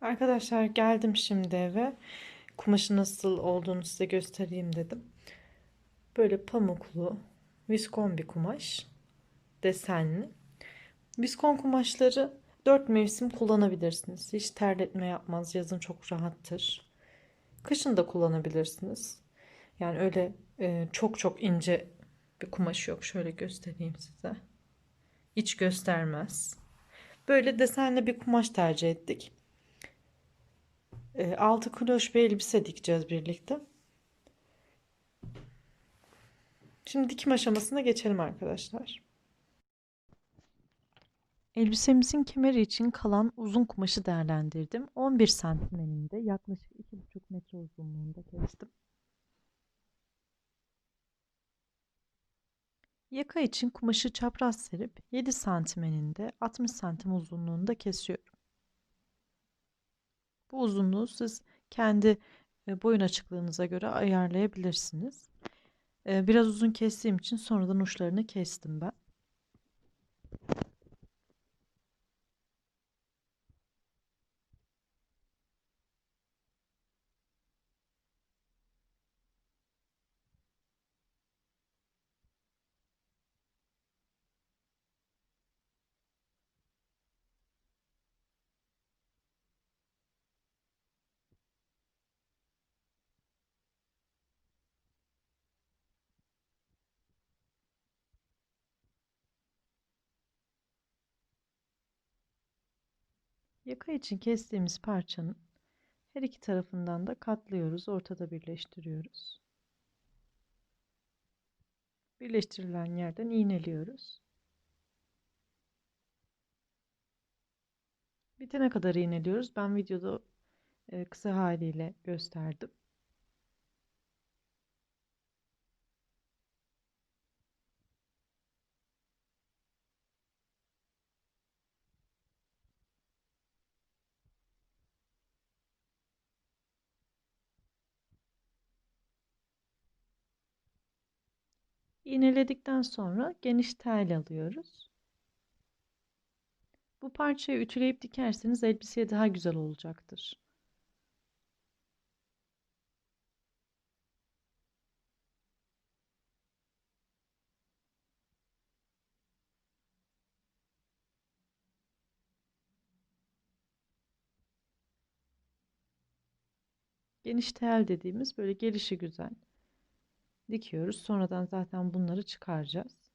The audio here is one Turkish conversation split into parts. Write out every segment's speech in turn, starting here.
Arkadaşlar geldim şimdi eve. Kumaşı nasıl olduğunu size göstereyim dedim. Böyle pamuklu, viskon bir kumaş. Desenli. Viskon kumaşları 4 mevsim kullanabilirsiniz. Hiç terletme yapmaz. Yazın çok rahattır. Kışın da kullanabilirsiniz. Yani öyle e, çok çok ince bir kumaş yok. Şöyle göstereyim size. İç göstermez. Böyle desenli bir kumaş tercih ettik. E, altı kloş bir elbise dikeceğiz birlikte. Şimdi dikim aşamasına geçelim arkadaşlar. Elbisemizin kemeri için kalan uzun kumaşı değerlendirdim. 11 santim eninde yaklaşık 2,5 metre uzunluğunda kestim. Yaka için kumaşı çapraz serip 7 santim eninde 60 santim uzunluğunda kesiyorum. Bu uzunluğu siz kendi boyun açıklığınıza göre ayarlayabilirsiniz. Biraz uzun kestiğim için sonradan uçlarını kestim ben. Yaka için kestiğimiz parçanın her iki tarafından da katlıyoruz, ortada birleştiriyoruz. Birleştirilen yerden iğneliyoruz. Bitene kadar iğneliyoruz. Ben videoda e, kısa haliyle gösterdim. İğneledikten sonra geniş tel alıyoruz. Bu parçayı ütüleyip dikerseniz elbiseye daha güzel olacaktır. Geniş tel dediğimiz böyle gelişi güzel. Dikiyoruz. Sonradan zaten bunları çıkaracağız.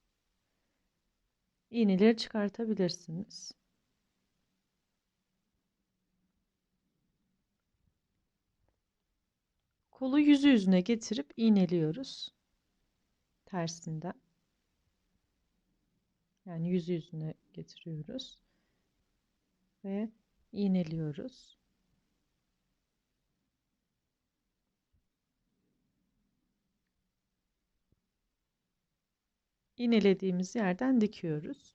İğneleri çıkartabilirsiniz. Kolu yüzü yüzüne getirip iğneliyoruz. Tersinden. Yani yüzü yüzüne getiriyoruz. Ve iğneliyoruz. İğnelediğimiz yerden dikiyoruz.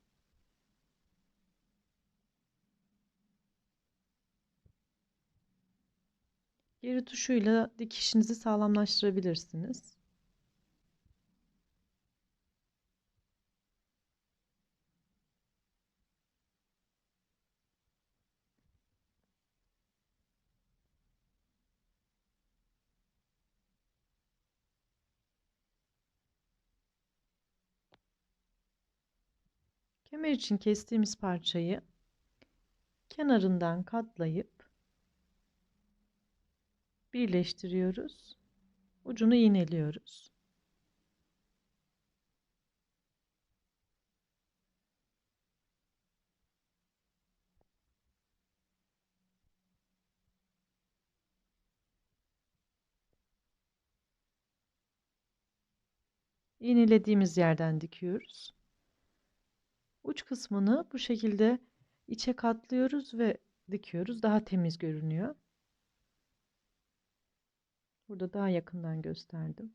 Geri tuşuyla dikişinizi sağlamlaştırabilirsiniz. Kemer için kestiğimiz parçayı kenarından katlayıp birleştiriyoruz. Ucunu iğneliyoruz. İğnelediğimiz yerden dikiyoruz. Uç kısmını bu şekilde içe katlıyoruz ve dikiyoruz. Daha temiz görünüyor. Burada daha yakından gösterdim.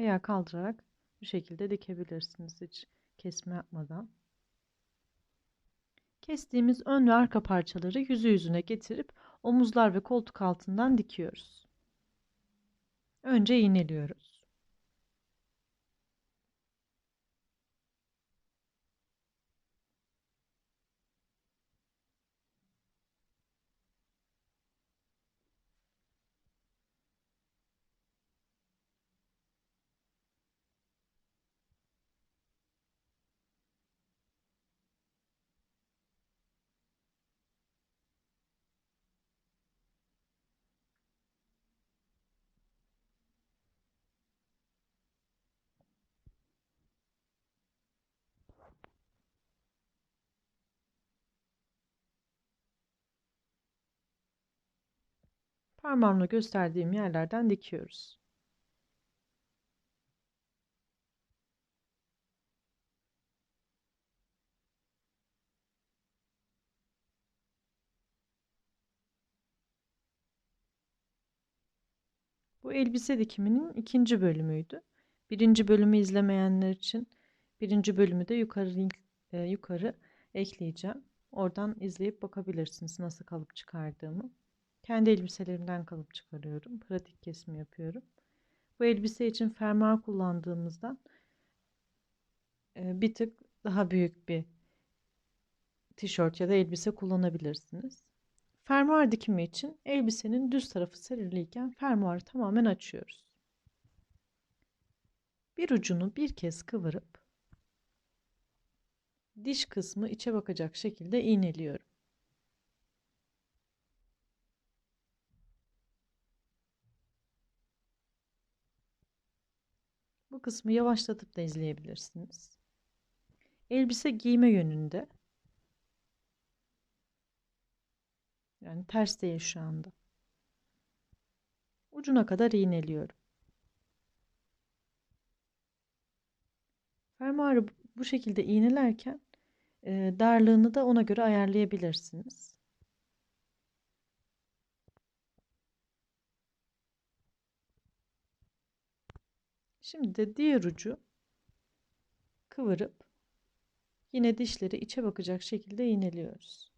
Ayağı kaldırarak Bu şekilde dikebilirsiniz hiç kesme yapmadan. Kestiğimiz ön ve arka parçaları yüzü yüzüne getirip omuzlar ve koltuk altından dikiyoruz. Önce iğneliyoruz. Parmağımla gösterdiğim yerlerden dikiyoruz. Bu elbise dikiminin ikinci bölümüydü. Birinci bölümü izlemeyenler için birinci bölümü de yukarı link, e, yukarı ekleyeceğim. Oradan izleyip bakabilirsiniz nasıl kalıp çıkardığımı. Kendi elbiselerimden kalıp çıkarıyorum. Pratik kesim yapıyorum. Bu elbise için fermuar kullandığımızdan bir tık daha büyük bir tişört ya da elbise kullanabilirsiniz. Fermuar dikimi için elbisenin düz tarafı seriliyken fermuarı tamamen açıyoruz. Bir ucunu bir kez kıvırıp diş kısmı içe bakacak şekilde iğneliyorum. Kısmı yavaşlatıp da izleyebilirsiniz. Elbise giyme yönünde. Yani ters değil şu anda. Ucuna kadar iğneliyorum. Fermuarı bu şekilde iğnelerken darlığını da ona göre ayarlayabilirsiniz. Şimdi de diğer ucu kıvırıp yine dişleri içe bakacak şekilde iğneliyoruz.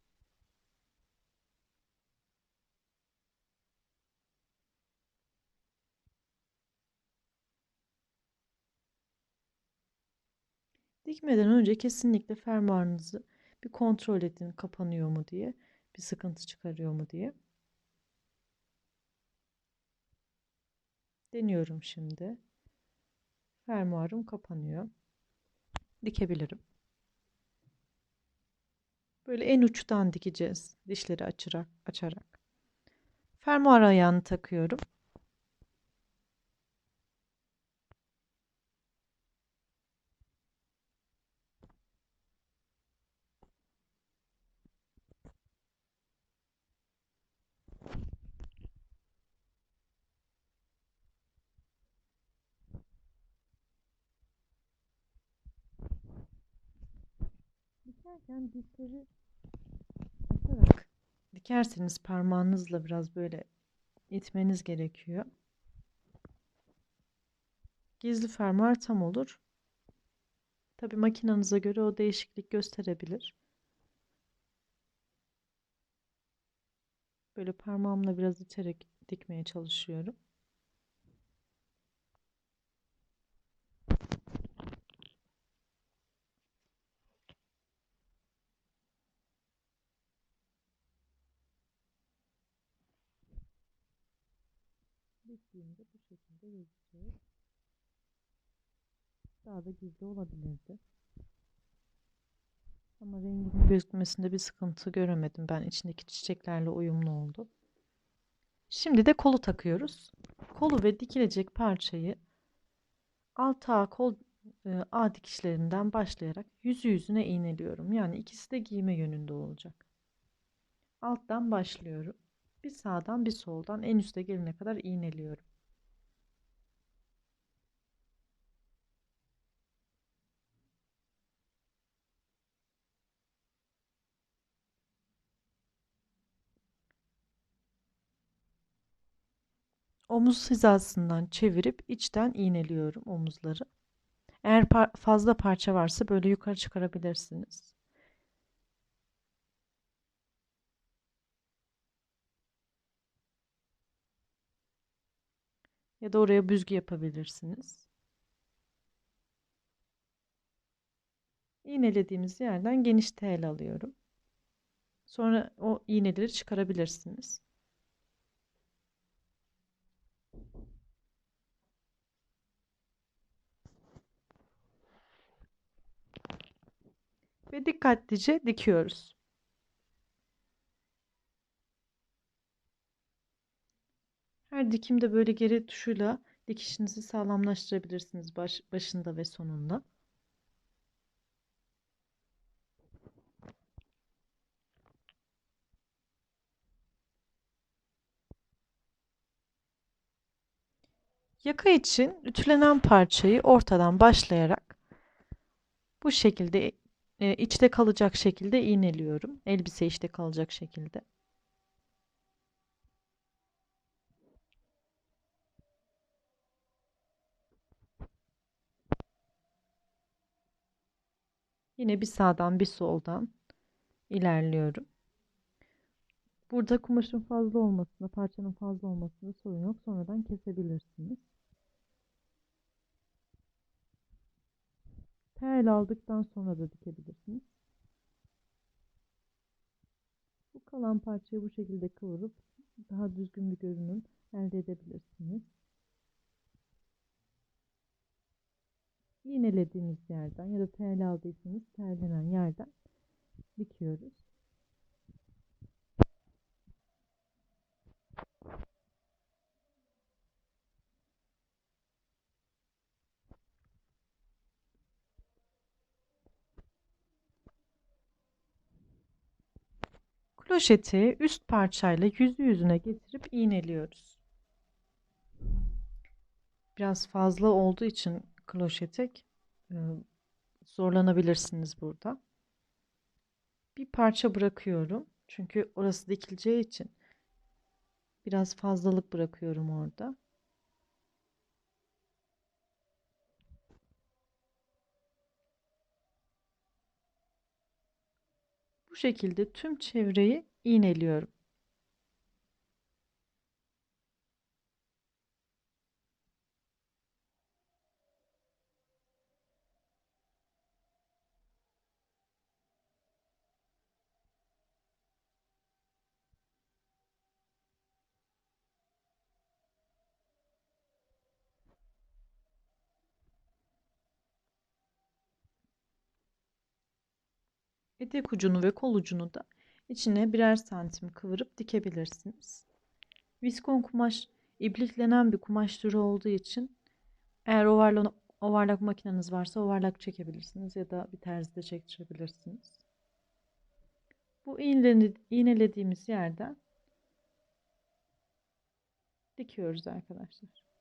Dikmeden önce kesinlikle fermuarınızı bir kontrol edin kapanıyor mu diye, bir sıkıntı çıkarıyor mu diye. Deniyorum şimdi. Fermuarım kapanıyor. Dikebilirim. Böyle en uçtan dikeceğiz. Dişleri açarak, açarak. Fermuar ayağını takıyorum. Dikerken dişleri açarak dikerseniz parmağınızla biraz böyle itmeniz gerekiyor. Gizli fermuar tam olur. Tabi makinanıza göre o değişiklik gösterebilir. Böyle parmağımla biraz iterek dikmeye çalışıyorum. Diktiğimde bu şekilde gözüküyor. Daha da gizli olabilirdi. Ama renginin gözükmesinde bir sıkıntı göremedim. Ben içindeki çiçeklerle uyumlu oldu. Şimdi de kolu takıyoruz. Kolu ve dikilecek parçayı alt ağ kol e, ağ dikişlerinden başlayarak yüzü yüzüne iğneliyorum. Yani ikisi de giyme yönünde olacak. Alttan başlıyorum. Bir sağdan bir soldan en üste gelene kadar iğneliyorum. Omuz hizasından çevirip içten iğneliyorum omuzları. Eğer par- fazla parça varsa böyle yukarı çıkarabilirsiniz. Ya da oraya büzgü yapabilirsiniz. İğnelediğimiz yerden geniş tel alıyorum. Sonra o iğneleri çıkarabilirsiniz. Ve dikkatlice dikiyoruz. Her dikimde böyle geri tuşuyla dikişinizi sağlamlaştırabilirsiniz baş, başında ve sonunda. Yaka için ütülenen parçayı ortadan başlayarak bu şekilde e, içte kalacak şekilde iğneliyorum. Elbise içte kalacak şekilde. Yine bir sağdan bir soldan ilerliyorum. Burada kumaşın fazla olmasına, parçanın fazla olmasında sorun yok. Sonradan kesebilirsiniz. Tel aldıktan sonra da dikebilirsiniz. Bu kalan parçayı bu şekilde kıvırıp daha düzgün bir görünüm elde edebilirsiniz. İğnelediğimiz yerden ya da tel aldıysanız tellenen yerden dikiyoruz. Kloşeti üst parçayla yüzü yüzüne getirip iğneliyoruz. Biraz fazla olduğu için kloşetek e, zorlanabilirsiniz burada. Bir parça bırakıyorum. Çünkü orası dikileceği için biraz fazlalık bırakıyorum orada. Bu şekilde tüm çevreyi iğneliyorum. Etek ucunu ve kol ucunu da içine birer santim kıvırıp dikebilirsiniz. Viskon kumaş ipliklenen bir kumaş türü olduğu için eğer ovarlak, ovarlak makineniz varsa ovarlak çekebilirsiniz ya da bir terzide çektirebilirsiniz. Bu iğnelediğimiz yerden dikiyoruz arkadaşlar.